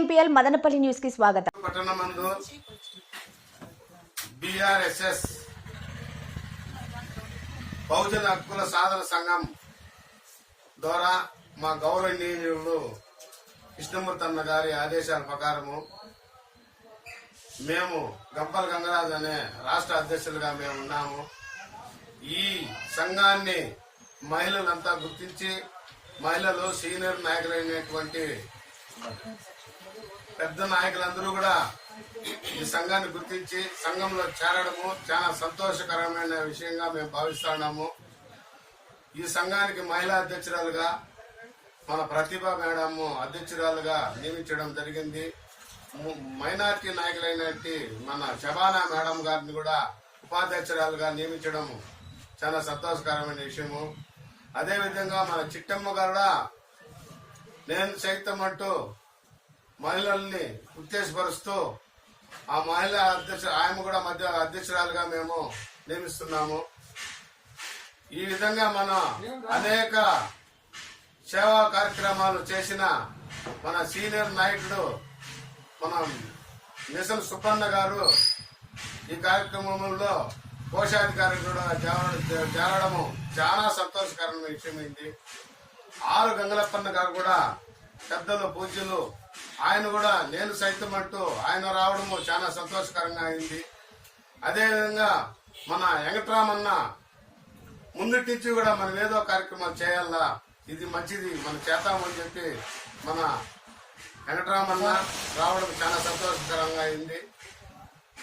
Kmpl Madanapalle న్యూస్కి స్వాగతం. పట్టణమందు బిఆర్ఎస్ఎస్ బహుజన హక్కుల సాధన సంఘం ద్వారా మా గౌరవనీయులు కృష్ణమూర్తి అన్న గారి ఆదేశాల ప్రకారము మేము గంపల గంగరాజు అనే రాష్ట్ర అధ్యక్షులుగా మేము ఉన్నాము. ఈ సంఘాన్ని మహిళలంతా గుర్తించి మహిళలు సీనియర్ నాయకులైనటువంటి పెద్ద నాయకులందరూ కూడా ఈ సంఘాన్ని గుర్తించి సంఘంలో చేరడము చాలా సంతోషకరమైన విషయంగా మేము భావిస్తున్నాము ఈ సంఘానికి మహిళా అధ్యక్షురాలుగా మన ప్రతిభ మేడం అధ్యక్షురాలుగా నియమించడం జరిగింది. మైనార్టీ మైనారిటీ నాయకులైనటువంటి మన శబానా మేడం గారిని కూడా ఉపాధ్యక్షురాలుగా నియమించడం చాలా సంతోషకరమైన విషయము. అదేవిధంగా మన చిట్టమ్మ గారు కూడా నేను సైతం అంటూ మహిళల్ని ఉత్తేజపరుస్తూ ఆ మహిళ అధ్యక్ష ఆయన కూడా మధ్య అధ్యక్షురాలుగా మేము నియమిస్తున్నాము. ఈ విధంగా మనం అనేక సేవా కార్యక్రమాలు చేసిన మన సీనియర్ నాయకుడు మన మిషన్ సుబ్బన్న గారు ఈ కార్యక్రమంలో కోశాధికారి కూడా చేరడము చాలా సంతోషకరమైన విషయమైంది. ఆరు గంగలప్పన్న గారు కూడా పెద్దలు పూజలు ఆయన కూడా నేను సైతం అంటూ ఆయన రావడము చాలా సంతోషకరంగా అయింది. అదేవిధంగా మన వెంకట్రామన్న ముందుటి నుంచి కూడా మనం ఏదో కార్యక్రమాలు చేయాలా ఇది మంచిది మన చేద్దామని చెప్పి మన వెంకటరామన్న రావడం చాలా సంతోషకరంగా అయింది.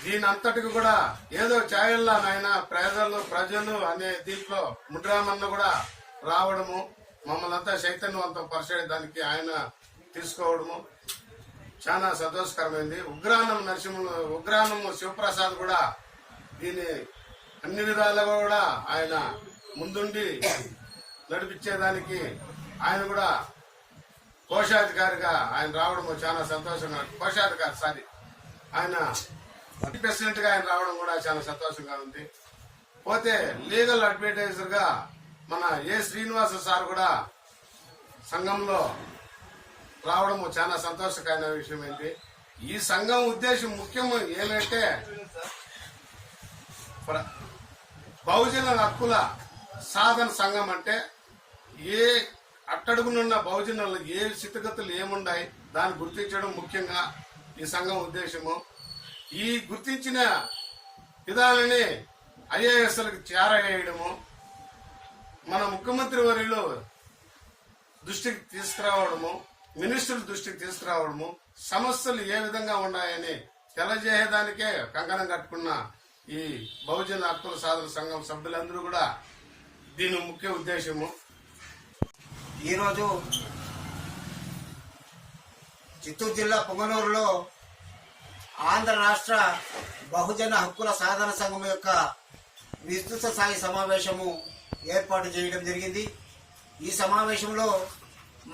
దీని అంతటికి కూడా ఏదో చేయాలా నాయన ప్రజలు ప్రజలు అనే దీంట్లో ముద్రామన్న కూడా రావడము. మమ్మల్ని అంతా చైతన్యవంతం పరిచేయడానికి ఆయన తీసుకోవడము చాలా సంతోషకరమైంది. ఉగ్రానం నరసింహ ఉగ్రానం శివప్రసాద్ కూడా దీని అన్ని విధాలుగా కూడా ఆయన ముందుండి నడిపించేదానికి ఆయన కూడా కోశాధికారిగా ఆయన రావడం చాలా సంతోషంగా కోశాధికారి సారీ ఆయన ప్రెసిడెంట్గా ఆయన రావడం కూడా చాలా సంతోషంగా ఉంది. పోతే లీగల్ అడ్వర్టైజర్గా మన ఏ శ్రీనివాస సార్ కూడా సంఘంలో రావడం చాలా సంతోషకరమైన విషయమైంది ఈ సంఘం ఉద్దేశం ముఖ్యం ఏమంటే ప్ర- బహుజన హక్కుల సాధన సంఘం అంటే ఏ అట్టడుగునున్న బహుజనులు ఏ స్థితిగతులు ఏముండాయి దాన్ని గుర్తించడం ముఖ్యంగా ఈ సంఘం ఉద్దేశము. ఈ గుర్తించిన విధానాన్ని ఐఏఎస్లకు చేరవేయడము. మన ముఖ్యమంత్రి వారిలో దృష్టికి తీసుకురావడము మినిస్టర్ల దృష్టికి తీసుకురావడము సమస్యలు ఏ విధంగా ఉన్నాయని తెలియజేయడానికే కంకణం కట్టుకున్న ఈ బహుజన హక్కుల సాధన సంఘం సభ్యులందరూ కూడా దీని ముఖ్య ఉద్దేశము. ఈరోజు చిత్తూరు జిల్లా పొంగనూరులో ఆంధ్ర రాష్ట్ర బహుజన హక్కుల సాధన సంఘం యొక్క విస్తృత స్థాయి సమావేశము ఏర్పాటు చేయడం జరిగింది. ఈ సమావేశంలో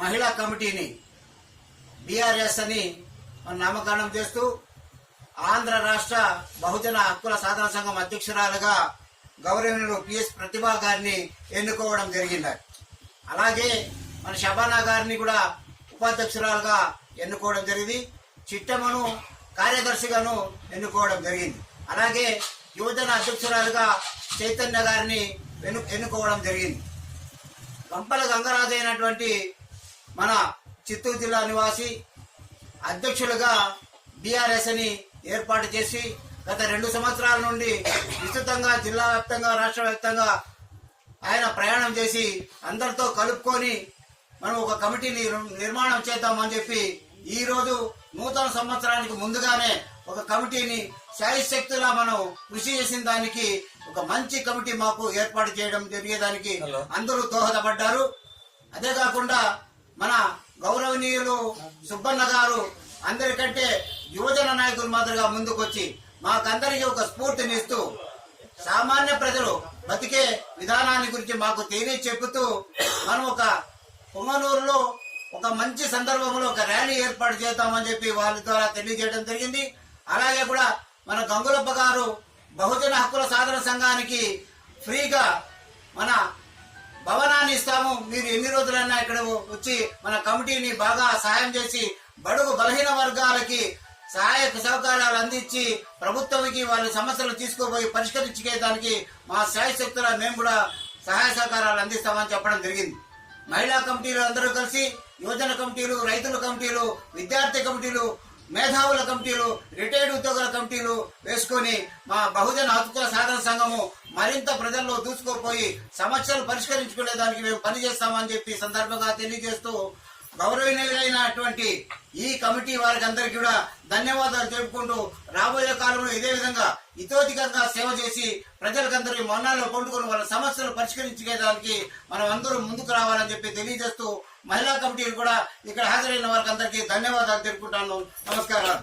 మహిళా కమిటీని బీఆర్ఎస్ అని నామకరణం చేస్తూ ఆంధ్ర రాష్ట్ర బహుజన హక్కుల సాధన సంఘం అధ్యక్షురాలుగా గౌరవనీయులు పిఎస్ ప్రతిభా గారిని ఎన్నుకోవడం జరిగింది. అలాగే మన శబానా గారిని కూడా ఉపాధ్యక్షురాలుగా ఎన్నుకోవడం జరిగింది. చిట్టమ్మను కార్యదర్శిగాను ఎన్నుకోవడం జరిగింది. అలాగే యువజన అధ్యక్షురాలుగా చైతన్య గారిని ఎన్ను ఎన్నుకోవడం జరిగింది. గంపల గంగరాజు అయినటువంటి మన చిత్తూరు జిల్లా నివాసి అధ్యక్షులుగా బీఆర్ఎస్ అని ఏర్పాటు చేసి గత రెండు సంవత్సరాల నుండి విస్తృతంగా జిల్లా వ్యాప్తంగా రాష్ట్ర వ్యాప్తంగా ఆయన ప్రయాణం చేసి అందరితో కలుపుకొని మనం ఒక కమిటీని నిర్మాణం చేద్దామని చెప్పి ఈరోజు నూతన సంవత్సరానికి ముందుగానే ఒక కమిటీని శాయశక్తులా మనం కృషి చేసిన దానికి ఒక మంచి కమిటీ మాకు ఏర్పాటు చేయడం జరిగేదానికి అందరూ దోహదపడ్డారు. అదే కాకుండా మన గౌరవనీయులు సుబ్బన్న గారు అందరికంటే యువజన నాయకుల మాదిరిగా ముందుకొచ్చి మాకందరికీ ఒక స్ఫూర్తినిస్తూ సామాన్య ప్రజలు బతికే విధానాన్ని గురించి మాకు తెలియ చెబుతూ మనం ఒక పొంగనూరులో ఒక మంచి సందర్భంలో ఒక ర్యాలీ ఏర్పాటు చేద్దామని చెప్పి వాళ్ళ ద్వారా తెలియజేయడం జరిగింది. అలాగే కూడా మన గంగులప్ప గారు బహుజన హక్కుల సాధన సంఘానికి ఫ్రీగా మన భవనాన్ని ఇస్తాము. మీరు ఎన్ని రోజులైనా ఇక్కడ వచ్చి మన కమిటీని బాగా సహాయం చేసి బడుగు బలహీన వర్గాలకి సహాయక సహకారాలు అందించి ప్రభుత్వానికి వాళ్ళ సమస్యలు తీసుకుపోయి పరిష్కరించుకేదానికి మా శాయశక్తుల మేము కూడా సహాయ సహకారాలు అందిస్తామని చెప్పడం జరిగింది. మహిళా కమిటీలు అందరూ కలిసి యువజన కమిటీలు రైతుల కమిటీలు విద్యార్థి కమిటీలు మేధావుల కమిటీలు రిటైర్డ్ ఉద్యోగుల కమిటీలు వేసుకొని మా బహుజన హక్కుల సాధన సంఘము మరింత ప్రజల్లో దూసుకోపోయి సమస్యలు పరిష్కరించుకునే దానికి మేము పనిచేస్తామని చెప్పి సందర్భంగా తెలియజేస్తూ గౌరవనీయులైనటువంటి ఈ కమిటీ వారికి అందరికీ కూడా ధన్యవాదాలు తెలుపుకుంటూ రాబోయే కాలంలో ఇదే విధంగా ఇతోధికంగా సేవ చేసి ప్రజలకందరి మన్నాల్లో పండుకొని వాళ్ళ సమస్యలు పరిష్కరించుకోవడానికి మనం అందరూ ముందుకు రావాలని చెప్పి తెలియజేస్తూ మహిళా కమిటీలు కూడా ఇక్కడ హాజరైన వారికి అందరికీ ధన్యవాదాలు తెలుపుకుంటాను. నమస్కారాలు